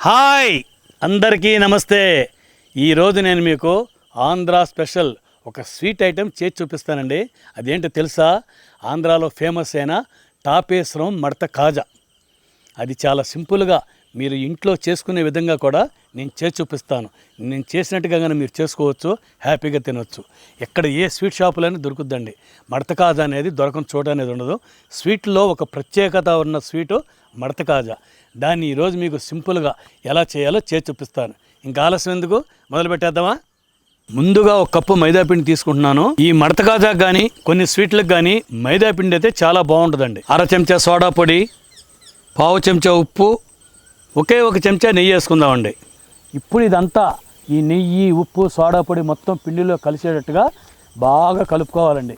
Hi! అందరికీ నమస్తే. ఈరోజు నేను మీకు ఆంధ్ర స్పెషల్ ఒక స్వీట్ ఐటెం చేసి చూపిస్తానండి. అదేంటో తెలుసా? ఆంధ్రాలో ఫేమస్ అయిన టాపేశ్వరం మడత కాజా. అది చాలా సింపుల్గా మీరు ఇంట్లో చేసుకునే విధంగా కూడా నేను చేసి చూపిస్తాను. నేను చేసినట్టుగా కానీ మీరు చేసుకోవచ్చు హ్యాపీగా తినవచ్చు ఎక్కడ ఏ స్వీట్ షాపులైనా దొరుకుద్దండి. మడత కాజా అనేది దొరకని చోట అనేది ఉండదు. స్వీట్లో ఒక ప్రత్యేకత ఉన్న స్వీటు మడత కాజా. దాన్ని ఈరోజు మీకు సింపుల్గా ఎలా చేయాలో చేసి చూపిస్తాను. ఇంకా ఆలస్యం ఎందుకు? మొదలు పెట్టేద్దామా? ముందుగా ఒక కప్పు మైదా పిండి తీసుకుంటున్నాను. ఈ మడత కాజాకు కానీ కొన్ని స్వీట్లకు కానీ మైదా పిండి అయితే చాలా బాగుంటుందండి. అర చెంచా సోడా పొడి పావు చెంచా ఉప్పు ఒకే ఒక చెంచా నెయ్యి వేసుకుందామండి. ఇప్పుడు ఇదంతా ఈ నెయ్యి ఉప్పు సోడా పొడి మొత్తం పిండిలో కలిసేటట్టుగా బాగా కలుపుకోవాలండి.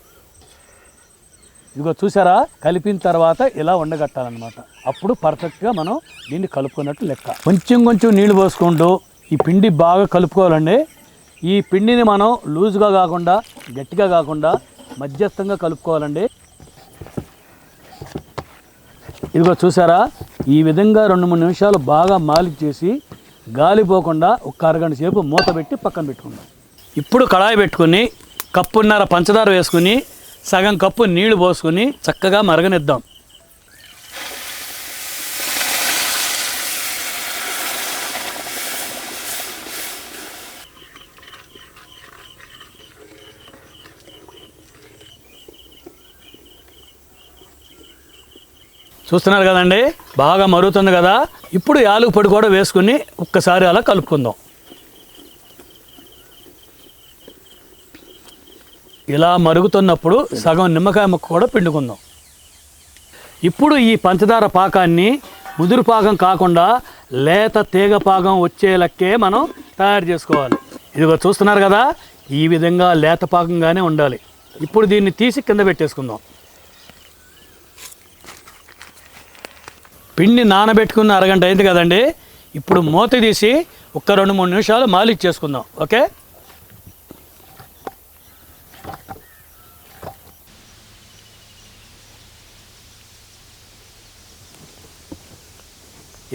ఇదిగో చూసారా? కలిపిన తర్వాత ఇలా ఉండగట్టాలన్నమాట అప్పుడు పర్ఫెక్ట్గా మనం దీన్ని కలుపుకున్నట్టు లెక్క. కొంచెం కొంచెం నీళ్ళు పోసుకుంటూ ఈ పిండి బాగా కలుపుకోవాలండి. ఈ పిండిని మనం లూజ్గా కాకుండా గట్టిగా కాకుండా మధ్యస్థంగా కలుపుకోవాలండి. ఇదిగో చూసారా? ఈ విధంగా రెండు మూడు నిమిషాలు బాగా మాలిక్ చేసి గాలిపోకుండా ఒక అరగంట సేపు మూత పెట్టి పక్కన పెట్టుకుందాం. ఇప్పుడు కడాయి పెట్టుకుని కప్పున్నర పంచదార వేసుకుని సగం కప్పు నీళ్ళు పోసుకుని చక్కగా మరగనిద్దాం. చూస్తున్నారు కదండి? బాగా మరుగుతుంది కదా? ఇప్పుడు యాలుగు పొడి కూడా వేసుకుని ఒక్కసారి అలా కలుపుకుందాం. ఇలా మరుగుతున్నప్పుడు సగం నిమ్మకాయ ముక్క కూడా పిండుకుందాం. ఇప్పుడు ఈ పంచదార పాకాన్ని ముదురు పాకం కాకుండా లేత తీగ పాకం వచ్చేలక్కే మనం తయారు చేసుకోవాలి. ఇదిగో చూస్తున్నారు కదా? ఈ విధంగా లేత పాకంగానే ఉండాలి. ఇప్పుడు దీన్ని తీసి కింద పెట్టేసుకుందాం. పిండి నానబెట్టుకున్న అరగంట అయింది కదండి. ఇప్పుడు మూత తీసి ఒక్క రెండు మూడు నిమిషాలు మాలిష్ చేసుకుందాం. ఓకే?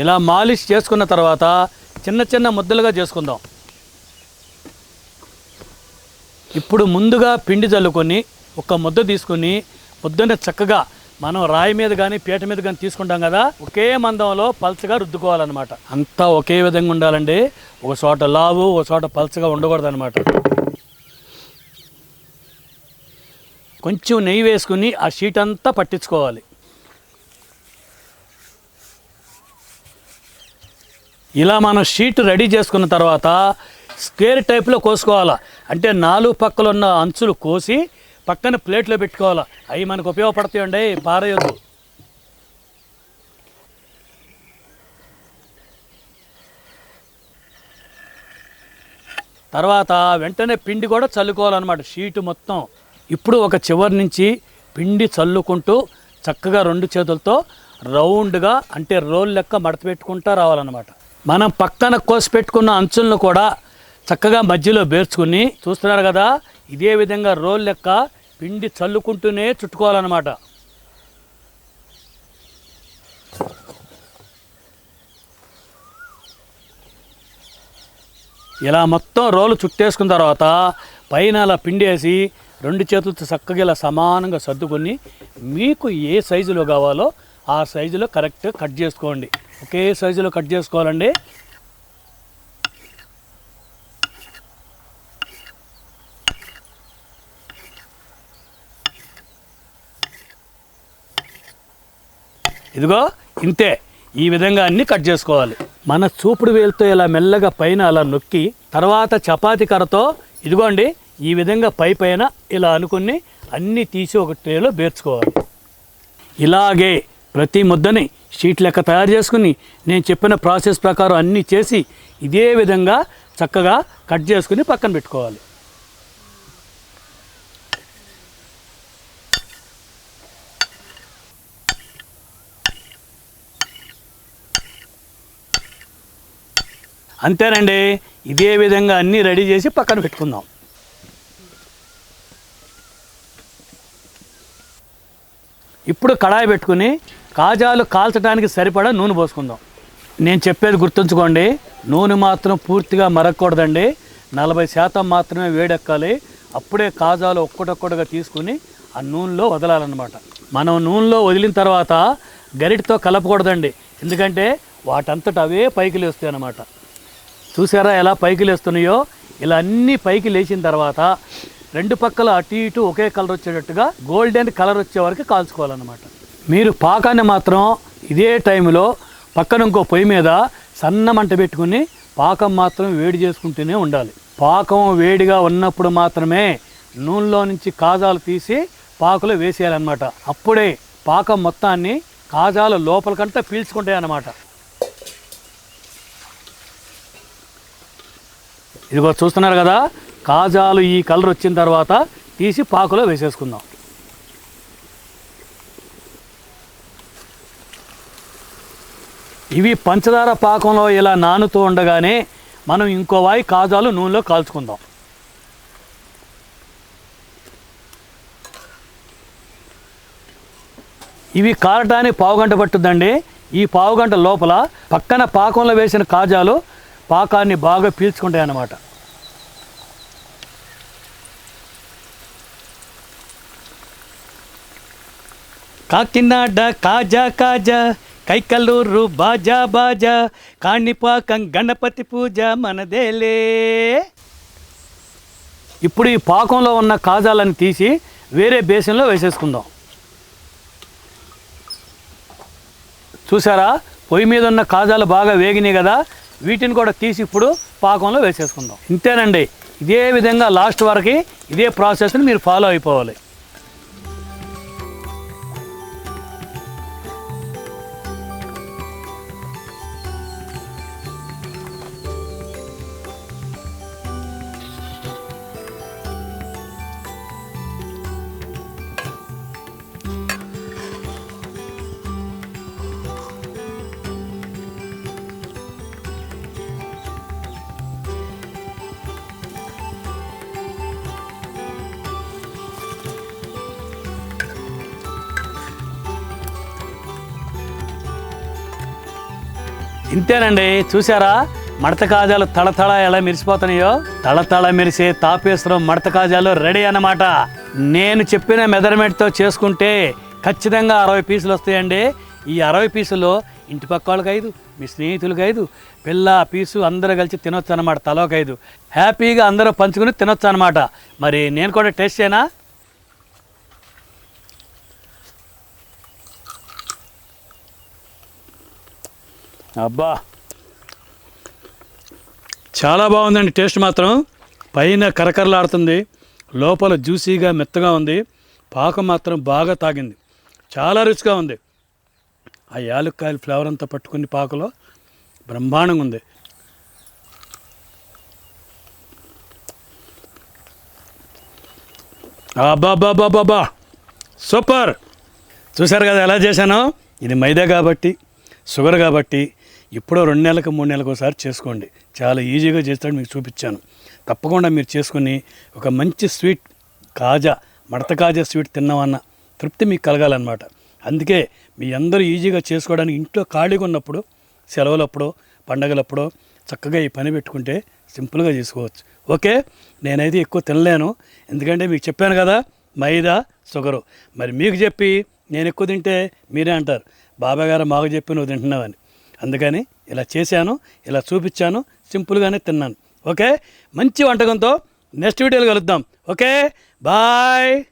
ఇలా మాలిష్ చేసుకున్న తర్వాత చిన్న చిన్న ముద్దలుగా చేసుకుందాం. ఇప్పుడు ముందుగా పిండి చల్లుకొని ఒక ముద్ద తీసుకొని ముద్దని చక్కగా మనం రాయి మీద కానీ పీట మీద కానీ తీసుకుంటాం కదా ఒకే మందంలో పల్చగా రుద్దుకోవాలన్నమాట. అంతా ఒకే విధంగా ఉండాలండి. ఒక చోట లావు ఒక చోట పల్చగా ఉండకూడదు అనమాట కొంచెం నెయ్యి వేసుకుని ఆ షీట్ అంతా పట్టించుకోవాలి. ఇలా మనం షీట్ రెడీ చేసుకున్న తర్వాత స్క్వేర్ టైప్లో కోసుకోవాలా. అంటే నాలుగు పక్కలున్న అంచులు కోసి పక్కన ప్లేట్లో పెట్టుకోవాలా. అవి మనకు ఉపయోగపడతాయండి పారేయొద్దు తర్వాత వెంటనే పిండి కూడా చల్లుకోవాలన్నమాట షీటు మొత్తం. ఇప్పుడు ఒక చివరి నుంచి పిండి చల్లుకుంటూ చక్కగా రెండు చేతులతో రౌండ్గా అంటే రోల్ లెక్క మడత పెట్టుకుంటూ రావాలన్నమాట. మనం పక్కన కోసి పెట్టుకున్న అంచులను కూడా చక్కగా మధ్యలో బేర్చుకుని చూస్తున్నారు కదా ఇదే విధంగా రోల్ లెక్క పిండి చల్లుకుంటూనే చుట్టుకోవాలన్నమాట. ఇలా మొత్తం రోలు చుట్టేసుకున్న తర్వాత పైన అలా పిండి వేసి రెండు చేతులతో చక్కగా ఇలా సమానంగా సర్దుకొని మీకు ఏ సైజులో కావాలో ఆ సైజులో కరెక్ట్ కట్ చేసుకోండి. ఒకే సైజులో కట్ చేసుకోవాలండి. ఇదిగో ఇంతే. ఈ విధంగా అన్ని కట్ చేసుకోవాలి. మన చూపుడు వేలుతో ఇలా మెల్లగా పైన అలా నొక్కి తర్వాత చపాతీ కర్రతో ఇదిగోండి ఈ విధంగా పై పైన ఇలా అనుకుని అన్నీ తీసి ఒక ట్రేలో బేర్చుకోవాలి ఇలాగే ప్రతి ముద్దని షీట్ లెక్క తయారు చేసుకుని నేను చెప్పిన ప్రాసెస్ ప్రకారం అన్నీ చేసి ఇదే విధంగా చక్కగా కట్ చేసుకుని పక్కన పెట్టుకోవాలి. అంతేనండి. ఇదే విధంగా అన్నీ రెడీ చేసి పక్కన పెట్టుకుందాం. ఇప్పుడు కడాయి పెట్టుకుని కాజాలు కాల్చడానికి సరిపడా నూనె పోసుకుందాం. నేను చెప్పేది గుర్తుంచుకోండి నూనె మాత్రం పూర్తిగా మరగకూడదండి. నలభై శాతం మాత్రమే వేడెక్కాలి. అప్పుడే కాజాలు ఒక్కటొక్కటిగా తీసుకుని ఆ నూనెలో వదలాలన్నమాట. మనం నూనెలో వదిలిన తర్వాత గరిటతో కలపకూడదండి. ఎందుకంటే వాటంతట అవే పైకి లేస్తాయి అన్నమాట చూసారా ఎలా పైకి లేస్తున్నాయో ఇలా అన్ని పైకి లేచిన తర్వాత రెండు పక్కల అటు ఇటు ఒకే కలర్ వచ్చేటట్టుగా గోల్డెన్ కలర్ వచ్చే వరకు కాల్చుకోవాలన్నమాట. మీరు పాకాన్ని మాత్రం ఇదే టైంలో పక్కన ఇంకో పొయ్యి మీద సన్న మంట పెట్టుకుని పాకం మాత్రం వేడి చేసుకుంటూనే ఉండాలి. పాకం వేడిగా ఉన్నప్పుడు మాత్రమే నూనెలో నుంచి కాజాలు తీసి పాకులో వేసేయాలన్నమాట. అప్పుడే పాకం మొత్తాన్ని కాజాలు లోపలికంతా పీల్చుకుంటాయి అన్నమాట ఇదిగో చూస్తున్నారు కదా కాజాలు ఈ కలర్ వచ్చిన తర్వాత తీసి పాకులో వేసేసుకుందాం. ఇవి పంచదార పాకంలో ఇలా నానుతూ ఉండగానే మనం ఇంకో వాయి కాజాలు నూనెలో కాల్చుకుందాం. ఇవి కారటానికి పావుగంట పట్టుద్దండి. ఈ పావుగంట లోపల పక్కన పాకంలో వేసిన కాజాలు పాకాన్ని బాగా పీల్చుకుంటాయి అన్నమాట కాకినాడ కాజా కాజా కైకల్లూరు బాజా బాజా కాణిపాకం గణపతి పూజ మనదేలే. ఇప్పుడు ఈ పాకంలో ఉన్న కాజాలను తీసి వేరే బేసిన్లో వేసేసుకుందాం. చూసారా? పొయ్యి మీద ఉన్న కాజాలు బాగా వేగినాయి కదా? వీటిని కూడా తీసి ఇప్పుడు పాకంలో వేసేసుకుందాం. ఇంతేనండి. ఇదే విధంగా లాస్ట్ వరకు ఇదే ప్రాసెస్ని మీరు ఫాలో అయిపోవాలి. ఇంతేనండి చూసారా మడత కాజాలు తళతళ ఎలా మెరిసిపోతున్నాయో? తళతళ మెరిసే తాపేశ్వరం మడత కాజాలు రెడీ అన్నమాట. నేను చెప్పిన మెజర్మెంట్తో చేసుకుంటే ఖచ్చితంగా అరవై పీసులు వస్తాయండి. ఈ అరవై పీసులు ఇంటి పక్క వాళ్ళకి ఐదు మీ స్నేహితులకి ఐదు పిల్ల పీసు అందరూ కలిసి తినొచ్చు అనమాట తలోకి ఐదు. హ్యాపీగా అందరూ పంచుకుని తినొచ్చు అనమాట మరి నేను కూడా టేస్ట్ చేయనా? అబ్బా. చాలా బాగుందండి టేస్ట్ మాత్రం. పైన కరకరలాడుతుంది లోపల జ్యూసీగా మెత్తగా ఉంది పాకం మాత్రం బాగా తాగింది. చాలా రుచిగా ఉంది. ఆ యాలుక్కాయల ఫ్లేవర్ అంతా పట్టుకుని పాకలో బ్రహ్మాండంగా ఉంది. అబ్బాబాబాబాబా సూపర్. చూసారు కదా ఎలా చేశానో? ఇది మైదా కాబట్టి షుగర్ కాబట్టి ఎప్పుడో రెండు నెలలకు మూడు నెలలకు ఒకసారి చేసుకోండి. చాలా ఈజీగా చేస్తాడు మీకు చూపించాను. తప్పకుండా మీరు చేసుకుని ఒక మంచి స్వీట్ కాజా మడత కాజా స్వీట్ తిన్నామన్న తృప్తి మీకు కలగాలన్నమాట. అందుకే మీ అందరూ ఈజీగా చేసుకోవడానికి ఇంట్లో ఖాళీగా ఉన్నప్పుడు సెలవులప్పుడు పండగలప్పుడు చక్కగా ఈ పని పెట్టుకుంటే సింపుల్గా చేసుకోవచ్చు. ఓకే? నేనైతే ఎక్కువ తినలేను. ఎందుకంటే మీకు చెప్పాను కదా మైదా షుగరు మరి మీకు చెప్పి నేను ఎక్కువ తింటే మీరే అంటారు. బాబాయ్ గారు మాకు చెప్పి నువ్వు తింటున్నావని. అందుకని ఇలా చేశాను ఇలా చూపించాను సింపుల్గానే తిన్నాను. ఓకే? మంచి వంటకంతో నెక్స్ట్ వీడియోలో కలుద్దాం. ఓకే? బాయ్!